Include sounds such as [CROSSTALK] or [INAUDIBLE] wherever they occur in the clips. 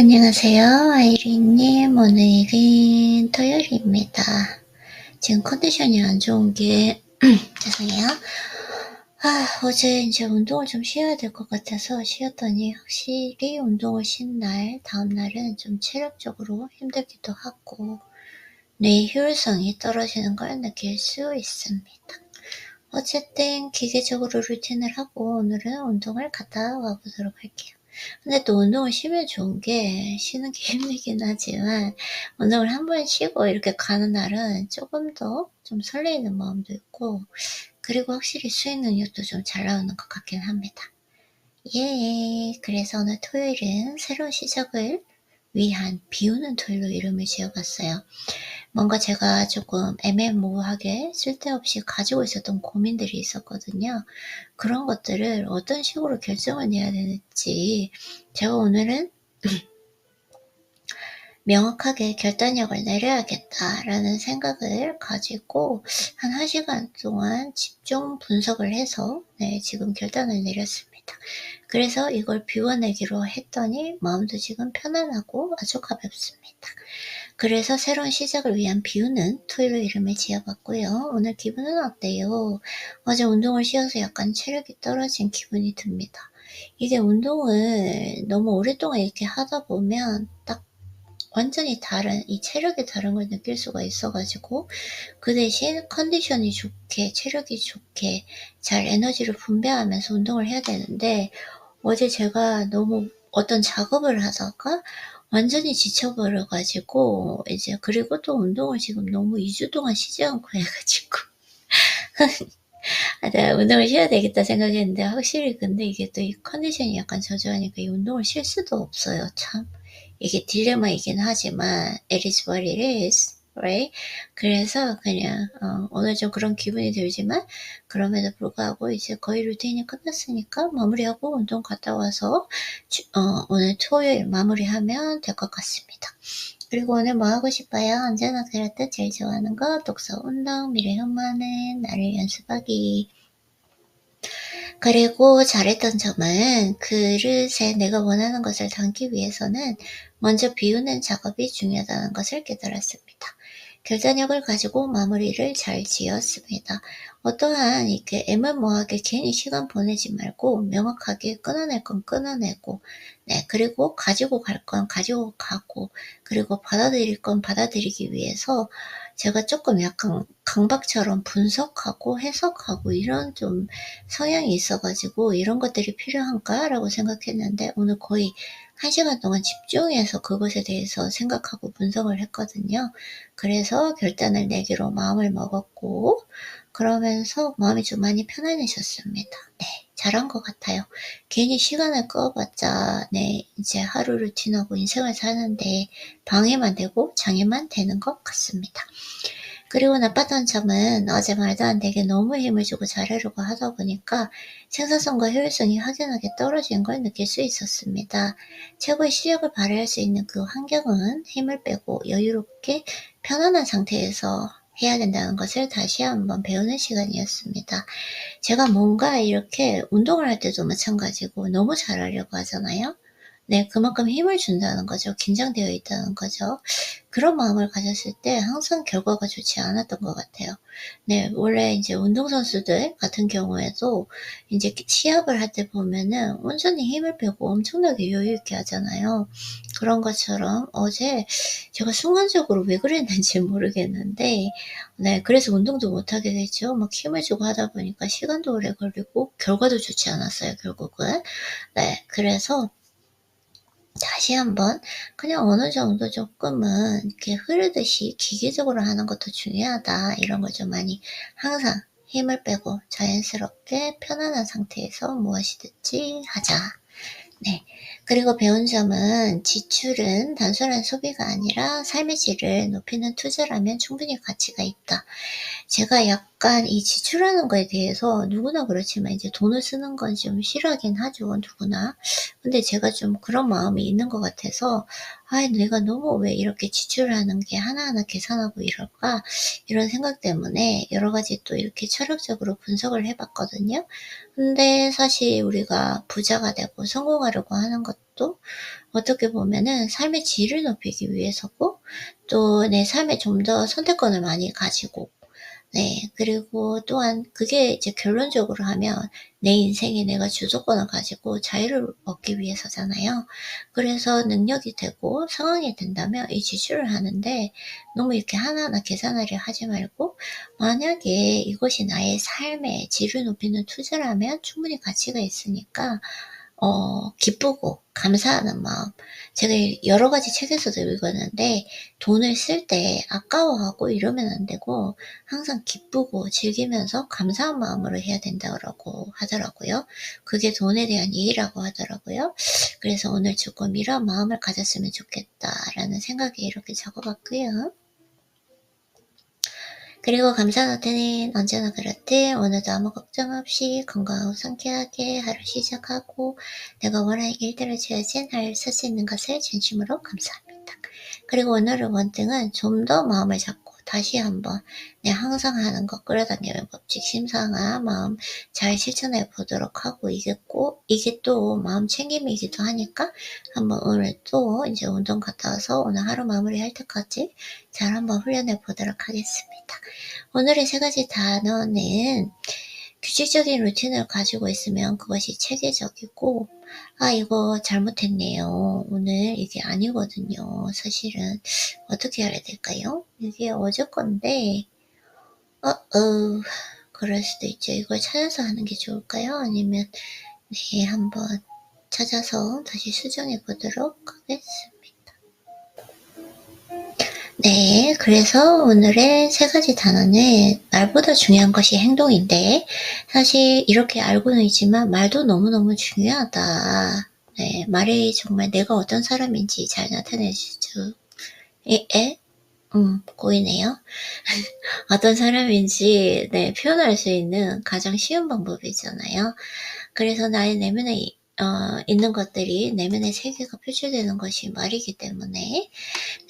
안녕하세요. 아이린님. 오늘은 토요일입니다. 지금 컨디션이 안 좋은 게, [CLEARS THROAT] 죄송해요. 아, 어제 이제 운동을 좀 쉬어야 될 것 같아서 쉬었더니 확실히 운동을 쉰 날, 다음날은 좀 체력적으로 힘들기도 하고, 뇌 효율성이 떨어지는 걸 느낄 수 있습니다. 어쨌든 기계적으로 루틴을 하고 오늘은 운동을 갔다 와 보도록 할게요. 근데 또 운동을 쉬면 좋은 게 쉬는 게 [LAUGHS] 힘들긴 하지만 운동을 한 번 쉬고 이렇게 가는 날은 조금 더 좀 설레이는 마음도 있고 그리고 확실히 수행 능력도 좀 잘 나오는 것 같긴 합니다. 예, 그래서 오늘 토요일은 새로운 시작을 위한 비우는 토요일로 이름을 지어봤어요. 뭔가 제가 조금 애매모호하게 쓸데없이 가지고 있었던 고민들이 있었거든요. 그런 것들을 어떤 식으로 결정을 해야 되는지 제가 오늘은 [CLEARS THROAT] 명확하게 결단력을 내려야겠다라는 생각을 가지고 한 1시간 동안 집중 분석을 해서 네, 지금 결단을 내렸습니다. 그래서 이걸 비워내기로 했더니 마음도 지금 편안하고 아주 가볍습니다. 그래서 새로운 시작을 위한 비우는 토요일로 이름을 지어봤고요. 오늘 기분은 어때요? 어제 운동을 쉬어서 약간 체력이 떨어진 기분이 듭니다. 이게 운동을 너무 오랫동안 이렇게 하다 보면 딱 완전히 다른 이 체력이 다른 걸 느낄 수가 있어가지고 그 대신 컨디션이 좋게 체력이 좋게 잘 에너지를 분배하면서 운동을 해야 되는데 어제 제가 너무 어떤 작업을 하다가 완전히 지쳐버려가지고 이제 그리고 또 운동을 지금 너무 2주 동안 쉬지 않고 해가지고. [LAUGHS] 아, 내가 운동을 쉬어야 되겠다 생각했는데 확실히 근데 이게 또 이 컨디션이 약간 저조하니까 이 운동을 쉴 수도 없어요. 참. 이게 딜레마이긴 하지만 it is what it is right? 그래서 그냥 어, 오늘 좀 그런 기분이 들지만 그럼에도 불구하고 이제 거의 루틴이 끝났으니까 마무리하고 운동 갔다 와서 주, 어, 오늘 토요일 마무리하면 될 것 같습니다. 그리고 오늘 뭐 하고 싶어요? 언제나 그랬듯 제일 좋아하는 거 독서, 운동, 미래 흠마는 나를 연습하기 그리고 잘했던 점은 그릇에 내가 원하는 것을 담기 위해서는 먼저 비우는 작업이 중요하다는 것을 깨달았습니다. 결단력을 가지고 마무리를 잘 지었습니다. 어떠한 이렇게 애매모호하게 괜히 시간 보내지 말고 명확하게 끊어낼 건 끊어내고 네 그리고 가지고 갈 건 가지고 가고 그리고 받아들일 건 받아들이기 위해서 제가 조금 약간 강박처럼 분석하고 해석하고 이런 좀 성향이 있어가지고 이런 것들이 필요한가라고 생각했는데 오늘 거의 한 시간 동안 집중해서 그것에 대해서 생각하고 분석을 했거든요. 그래서 결단을 내기로 마음을 먹었고 그러면서 마음이 좀 많이 편안해졌습니다. 네, 잘한 것 같아요. 괜히 시간을 꺼봤자 네 이제 하루 루틴하고 인생을 사는데 방해만 되고 장애만 되는 것 같습니다. 그리고 나빴던 점은 어제 말도 안 되게 너무 힘을 주고 잘하려고 하다 보니까 생산성과 효율성이 확연하게 떨어진 걸 느낄 수 있었습니다. 최고의 실력을 발휘할 수 있는 그 환경은 힘을 빼고 여유롭게 편안한 상태에서 해야 된다는 것을 다시 한번 배우는 시간이었습니다. 제가 뭔가 이렇게 운동을 할 때도 마찬가지고 너무 잘하려고 하잖아요. 네, 그만큼 힘을 준다는 거죠. 긴장되어 있다는 거죠. 그런 마음을 가졌을 때 항상 결과가 좋지 않았던 것 같아요. 네, 원래 이제 운동선수들 같은 경우에도 이제 시합을 할 때 보면은 온전히 힘을 빼고 엄청나게 여유있게 하잖아요. 그런 것처럼 어제 제가 순간적으로 왜 그랬는지 [LAUGHS] 모르겠는데, 네, 그래서 운동도 못하게 됐죠. 막 힘을 주고 하다 보니까 시간도 오래 걸리고 결과도 좋지 않았어요, 결국은. 네, 그래서 다시 한번 그냥 어느 정도 조금은 이렇게 흐르듯이 기계적으로 하는 것도 중요하다 이런 걸 좀 많이 항상 힘을 빼고 자연스럽게 편안한 상태에서 무엇이든지 하자. 네. 그리고 배운 점은 지출은 단순한 소비가 아니라 삶의 질을 높이는 투자라면 충분히 가치가 있다. 제가 약 약간 이 지출하는 거에 대해서 누구나 그렇지만 이제 돈을 쓰는 건 좀 싫어하긴 하죠, 누구나. 근데 제가 좀 그런 마음이 있는 것 같아서, 아, 내가 너무 왜 이렇게 지출하는 게 하나하나 계산하고 이럴까? 이런 생각 때문에 여러 가지 또 이렇게 철학적으로 분석을 해봤거든요. 근데 사실 우리가 부자가 되고 성공하려고 하는 것도 어떻게 보면은 삶의 질을 높이기 위해서고, 또 내 삶에 좀 더 선택권을 많이 가지고, 네. 그리고 또한 그게 이제 결론적으로 하면 내 인생에 내가 주도권을 가지고 자유를 얻기 위해서잖아요. 그래서 능력이 되고 상황이 된다면 이 지출을 하는데 너무 이렇게 하나하나 계산하려 하지 말고 만약에 이것이 나의 삶의 질을 높이는 투자라면 충분히 가치가 있으니까 어, 기쁘고 감사하는 마음. 제가 여러 가지 책에서도 읽었는데 돈을 쓸 때 아까워하고 이러면 안 되고 항상 기쁘고 즐기면서 감사한 마음으로 해야 된다고 하더라고요. 그게 돈에 대한 이해라고 하더라고요. 그래서 오늘 조금 이런 마음을 가졌으면 좋겠다라는 생각에 이렇게 적어봤고요. 그리고 감사노트는 언제나 그렇듯 오늘도 아무 걱정 없이 건강하고 상쾌하게 하루 시작하고 내가 원하는 길대로 지어진 하루를 살수 있는 것을 진심으로 감사합니다. 그리고 오늘의 원등은 좀 더 마음을 잡고 다시 한번 내 항상 하는 것 끌어당기는 법칙 심상한 마음 잘 실천해 보도록 하고 이게 꼭 이게 또 마음 챙김이기도 하니까 한번 오늘 또 이제 운동 갔다 와서 오늘 하루 마무리할 때까지 잘 한번 훈련해 보도록 하겠습니다. 오늘의 세 가지 단어는 규칙적인 루틴을 가지고 있으면 그것이 체계적이고 아 이거 잘못했네요. 오늘 이게 아니거든요. 사실은 어떻게 해야 될까요 이게 어제 건데 어, 어 그럴 수도 있죠 이걸 찾아서 하는 게 좋을까요 아니면 네 한번 찾아서 다시 수정해 보도록 하겠습니다 네, 그래서 오늘의 세 가지 단어는 말보다 중요한 것이 행동인데 사실 이렇게 알고는 있지만 말도 너무너무 중요하다. 네, 말이 정말 내가 어떤 사람인지 잘 나타내주죠. 에? 에? 음, 보이네요. [LAUGHS] 어떤 사람인지 네, 표현할 수 있는 가장 쉬운 방법이잖아요. 그래서 나의 내면에 어, 있는 것들이 내면의 세계가 표출되는 것이 말이기 때문에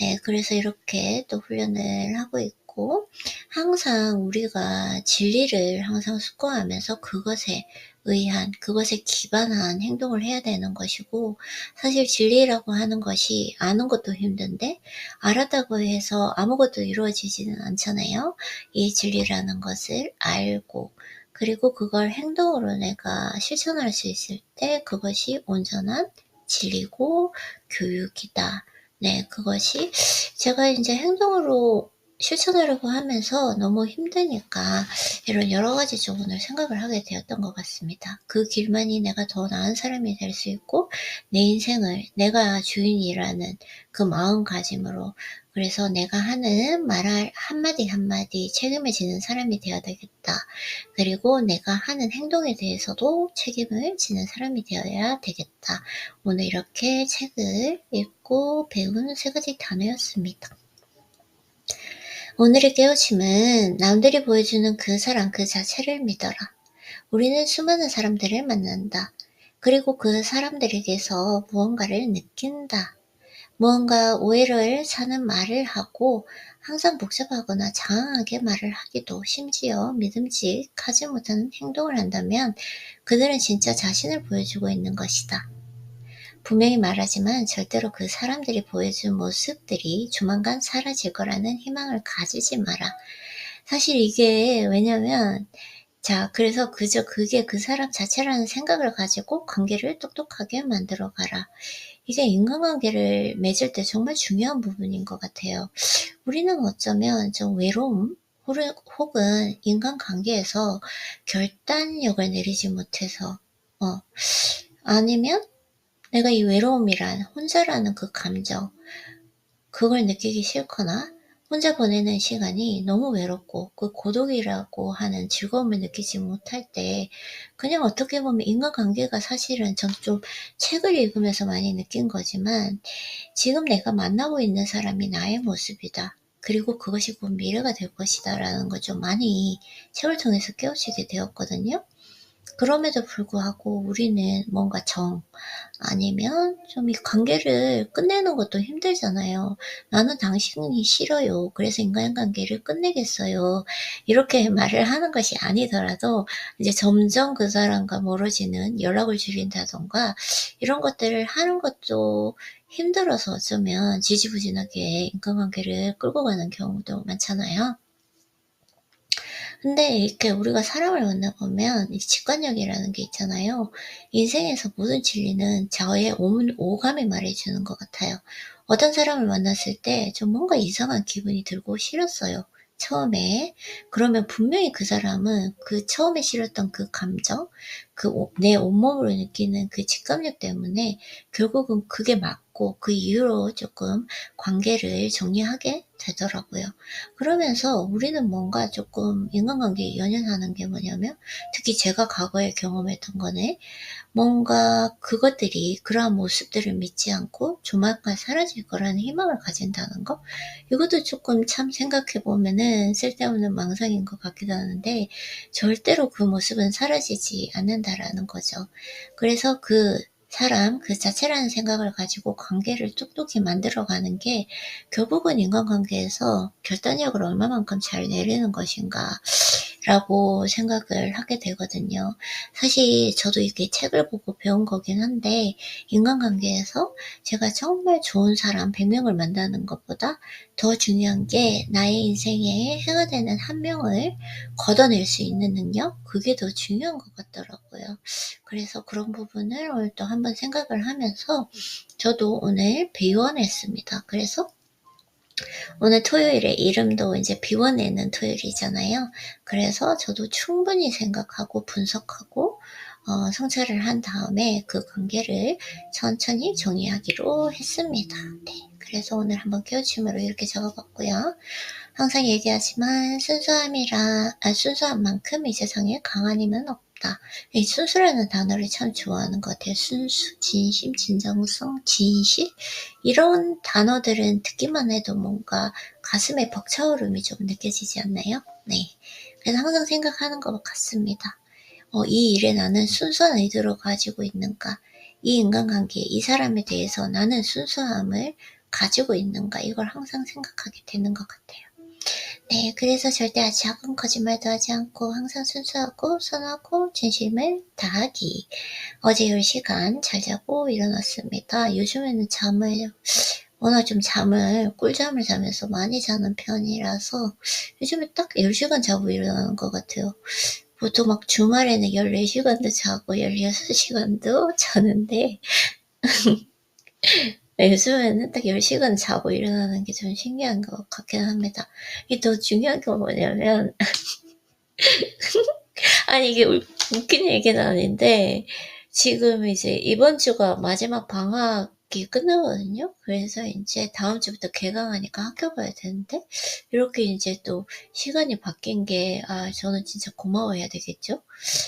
네 그래서 이렇게 또 훈련을 하고 있 고 항상 우리가 진리를 항상 숙고하면서 그것에 의한 그것에 기반한 행동을 해야 되는 것이고 사실 진리라고 하는 것이 아는 것도 힘든데 알았다고 해서 아무것도 이루어지지는 않잖아요. 이 진리라는 것을 알고 그리고 그걸 행동으로 내가 실천할 수 있을 때 그것이 온전한 진리고 교육이다. 네, 그것이 제가 이제 행동으로 실천하려고 하면서 너무 힘드니까 이런 여러 가지 조언을 생각을 하게 되었던 것 같습니다. 그 길만이 내가 더 나은 사람이 될 수 있고 내 인생을 내가 주인이라는 그 마음가짐으로 그래서 내가 하는 말 한마디 한마디 책임을 지는 사람이 되어야 되겠다. 그리고 내가 하는 행동에 대해서도 책임을 지는 사람이 되어야 되겠다. 오늘 이렇게 책을 읽고 배운 세 가지 단어였습니다. 오늘의 깨우침은 남들이 보여주는 그 사람 그 자체를 믿어라. 우리는 수많은 사람들을 만난다. 그리고 그 사람들에게서 무언가를 느낀다. 무언가 오해를 사는 말을 하고 항상 복잡하거나 장황하게 말을 하기도 심지어 믿음직하지 못한 행동을 한다면 그들은 진짜 자신을 보여주고 있는 것이다. 분명히 말하지만 절대로 그 사람들이 보여준 모습들이 조만간 사라질 거라는 희망을 가지지 마라. 사실 이게 왜냐면 자, 그래서 그저 그게 그 사람 자체라는 생각을 가지고 관계를 똑똑하게 만들어 가라. 이게 인간관계를 맺을 때 정말 중요한 부분인 것 같아요. 우리는 어쩌면 좀 외로움, 혹은 인간관계에서 결단력을 내리지 못해서, 어, 아니면 내가 이 외로움이란 혼자라는 그 감정, 그걸 느끼기 싫거나 혼자 보내는 시간이 너무 외롭고 그 고독이라고 하는 즐거움을 느끼지 못할 때 그냥 어떻게 보면 인간관계가 사실은 전 좀 책을 읽으면서 많이 느낀 거지만 지금 내가 만나고 있는 사람이 나의 모습이다. 그리고 그것이 곧 미래가 될 것이다 라는 걸 좀 많이 책을 통해서 깨우치게 되었거든요. 그럼에도 불구하고 우리는 뭔가 정, 아니면 좀 이 관계를 끝내는 것도 힘들잖아요. 나는 당신이 싫어요. 그래서 인간관계를 끝내겠어요. 이렇게 [LAUGHS] 말을 하는 것이 아니더라도 이제 점점 그 사람과 멀어지는 연락을 줄인다던가 이런 것들을 하는 것도 힘들어서 어쩌면 지지부진하게 인간관계를 끌고 가는 경우도 많잖아요. 근데 이렇게 우리가 사람을 만나보면 이 직관력이라는 게 있잖아요. 인생에서 모든 진리는 저의 오감이 말해주는 것 같아요. 어떤 사람을 만났을 때 좀 뭔가 이상한 기분이 들고 싫었어요. 처음에. 그러면 분명히 그 사람은 그 처음에 싫었던 그 감정, 그 내 온몸으로 느끼는 그 직감력 때문에 결국은 그게 맞고 그 이후로 조금 관계를 정리하게 되더라고요. 그러면서 우리는 뭔가 조금 인간관계에 연연하는 게 뭐냐면 특히 제가 과거에 경험했던 거네. 뭔가 그것들이 그러한 모습들을 믿지 않고 조만간 사라질 거라는 희망을 가진다는 거 이것도 조금 참 생각해 보면은 쓸데없는 망상인 것 같기도 하는데 절대로 그 모습은 사라지지 않는다라는 거죠. 그래서 그 사람 그 자체라는 생각을 가지고 관계를 뚝뚝히 만들어가는 게 결국은 인간관계에서 결단력을 얼마만큼 잘 내리는 것인가 라고 생각을 하게 되거든요. 사실 저도 이게 책을 보고 배운 거긴 한데 인간관계에서 제가 정말 좋은 사람 100명을 만나는 것보다 더 중요한 게 나의 인생에 해가 되는 한 명을 걷어낼 수 있는 능력 그게 더 중요한 것 같더라고요. 그래서 그런 부분을 오늘 또 한번 생각을 하면서 저도 오늘 비원했습니다. 그래서 오늘 토요일에 이름도 이제 비워내는 토요일이잖아요. 그래서 저도 충분히 생각하고 분석하고 어, 성찰을 한 다음에 그 관계를 천천히 정리하기로 했습니다. 네. 그래서 오늘 한번 깨우침으로 이렇게 적어봤고요. 항상 얘기하지만 순수함이라 아, 순수한 만큼 이 세상에 강한 힘은 없 싶다. 이 순수라는 단어를 참 좋아하는 것 같아요. 순수, 진심, 진정성, 진실? 이런 단어들은 듣기만 해도 뭔가 가슴에 벅차오름이 좀 느껴지지 않나요? 네. 그래서 항상 생각하는 것 같습니다. 어, 이 일에 나는 순수한 의도를 가지고 있는가? 이 인간관계, 이 사람에 대해서 나는 순수함을 가지고 있는가? 이걸 항상 생각하게 되는 것 같아요. 네, 그래서 절대 작은 거짓말도 하지 않고 항상 순수하고 선하고 진심을 다하기. 어제 10시간 잘 자고 일어났습니다. 요즘에는 잠을 워낙 좀 잠을 꿀잠을 자면서 많이 자는 편이라서 요즘에 딱 10시간 자고 일어나는 것 같아요. 보통 막 주말에는 14시간도 자고 16시간도 [LAUGHS] 자는데 네, 요즘에는 딱 10시간 자고 일어나는 게 좀 신기한 것 같긴 합니다. 이게 더 중요한 게 뭐냐면, [LAUGHS] 아니, 이게 웃긴 얘기는 아닌데, 지금 이제 이번 주가 마지막 방학 이 끝나거든요? 그래서 이제 다음 주부터 개강하니까 학교 가야 되는데, 이렇게 이제 또 시간이 바뀐 게, 아, 저는 진짜 고마워해야 되겠죠?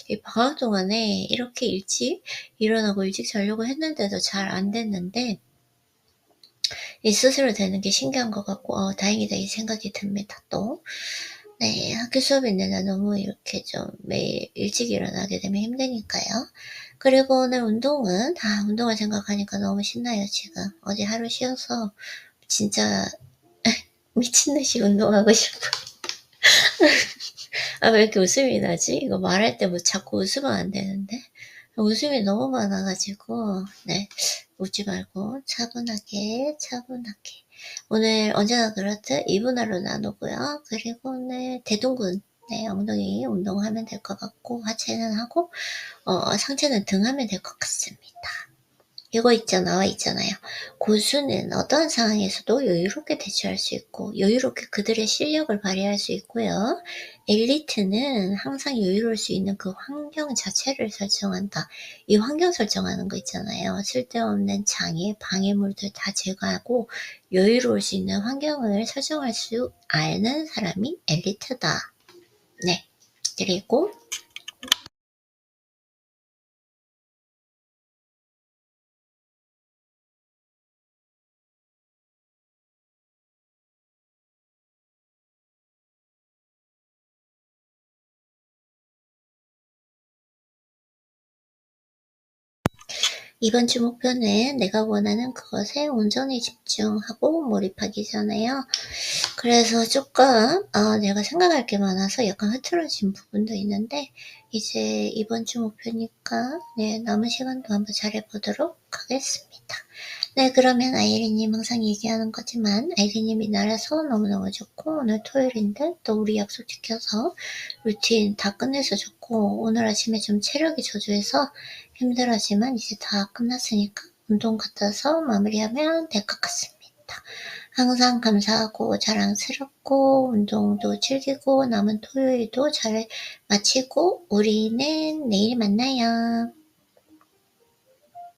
이 방학 동안에 이렇게 일찍 일어나고 일찍 자려고 했는데도 잘 안 됐는데, 이 스스로 되는 게 신기한 것 같고 어, 다행이다 이 생각이 듭니다. 또 네, 학교 수업 있는 날 너무 이렇게 좀 매일 일찍 일어나게 되면 힘드니까요. 그리고 오늘 운동은 아 운동을 생각하니까 너무 신나요 지금 어제 하루 쉬어서 진짜 [LAUGHS] 미친 듯이 운동하고 싶어요. [LAUGHS] 아, 왜 이렇게 웃음이 나지? 이거 말할 때 뭐 자꾸 웃으면 안 되는데. 웃음이 너무 많아가지고, 네. 웃지 말고 차분하게 차분하게 오늘 언제나 그렇듯 2분할로 나누고요. 그리고 오늘 대둔근 네, 엉덩이 운동하면 될 것 같고 하체는 하고 어, 상체는 등 하면 될 것 같습니다. 이거 있죠 나와 있잖아요. 고수는 어떤 상황에서도 여유롭게 대처할 수 있고 여유롭게 그들의 실력을 발휘할 수 있고요. 엘리트는 항상 여유로울 수 있는 그 환경 자체를 설정한다. 이 환경 설정하는 거 있잖아요. 쓸데없는 장애, 방해물들 다 제거하고 여유로울 수 있는 환경을 설정할 수 아는 사람이 엘리트다. 네. 그리고 이번 주 목표는 내가 원하는 그것에 온전히 집중하고 몰입하기잖아요. 그래서 조금 어, 내가 생각할 게 많아서 약간 흐트러진 부분도 있는데 이제 이번 주 목표니까 네, 남은 시간도 한번 잘해보도록 하겠습니다. 네, 그러면 아이리님 항상 얘기하는 거지만 아이리님이 날아서 너무너무 좋고 오늘 토요일인데 또 우리 약속 지켜서 루틴 다 끝내서 좋고 오늘 아침에 좀 체력이 저조해서 힘들었지만 이제 다 끝났으니까 운동 와서 마무리하면 될 것 같습니다. 항상 감사하고 자랑스럽고 운동도 즐기고 남은 토요일도 잘 마치고 우리는 내일 만나요.